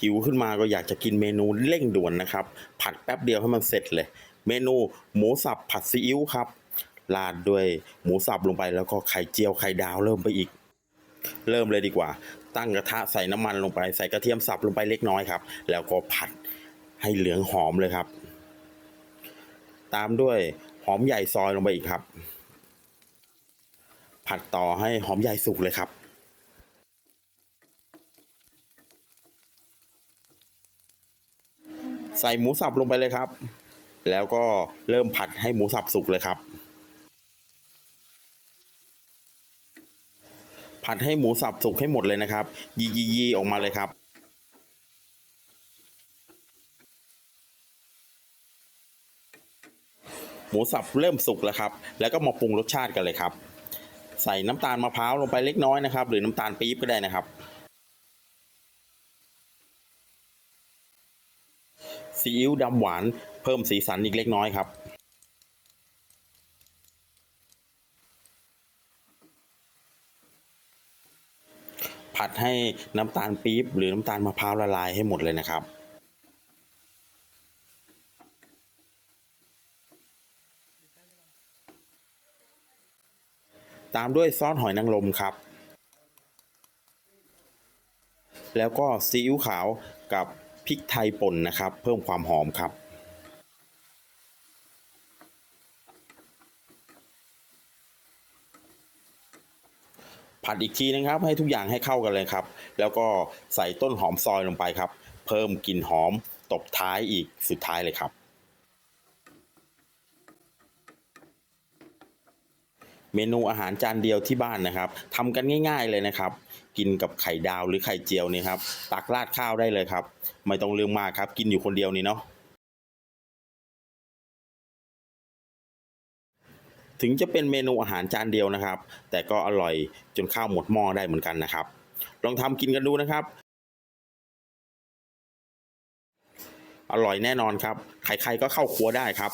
หิวขึ้นมาก็อยากจะกินเมนูเร่งด่วนนะครับ ผัดแป๊บเดียวให้มันเสร็จเลย เมนูหมูสับผัดซีอิ๊วครับราดด้วยหมูสับลงไปแล้วก็ไข่เจียวไข่ดาวเริ่มไปอีก เริ่มเลยดีกว่า ตั้งกระทะใส่น้ำมันลงไป ใส่กระเทียมสับลงไปเล็กน้อยครับ แล้วก็ผัดให้เหลืองหอมเลยครับ ตามด้วยหอมใหญ่ซอยลงไปอีกครับ ผัดต่อให้หอมใหญ่สุกเลยครับ ใส่หมูสับลงไปเลยครับ แล้วก็เริ่มผัดให้หมูสับสุกเลยครับ ผัดให้หมูสับสุกให้หมดเลยนะครับ ยียียีออกมาเลยครับหมูสับเริ่มสุกแล้วครับ แล้วก็มาปรุงรสชาติกันเลยครับ ใส่น้ำตาลมะพร้าวลงไปเล็กน้อยนะครับ หรือน้ำตาลปี๊บก็ได้นะครับ ซีอิ๊วดำหวานเพิ่มสีสันอีกเล็กน้อยครับ ผัดให้น้ำตาลปี๊บหรือน้ำตาลมะพร้าวละลายให้หมดเลยนะครับตามด้วยซอสหอยนางรมครับ แล้วก็ซีอิ๊วขาวกับ พริกไทยป่นนะครับ เพิ่มความหอมครับ ผัดอีกทีนะครับให้ทุกอย่างให้เข้ากันเลยครับ แล้วก็ใส่ต้นหอมซอยลงไปครับ เพิ่มกลิ่นหอมตบท้ายอีกสุดท้ายเลยครับ เมนูอาหารจานเดียวที่บ้านนะครับทำกันง่าย ๆเลยนะครับ กินกับไข่ดาวหรือไข่เจียวนี่ครับตักราดข้าวได้เลยครับ ไม่ต้องเรื่องมากครับ กินอยู่คนเดียวนี่เนาะถึงจะเป็นเมนูอาหารจานเดียวนะครับ แต่ก็อร่อยจนข้าวหมดหม้อได้เหมือนกันนะครับ ลองทำกินกันดูนะครับ อร่อยแน่นอนครับ ใครๆก็เข้าครัวได้ครับ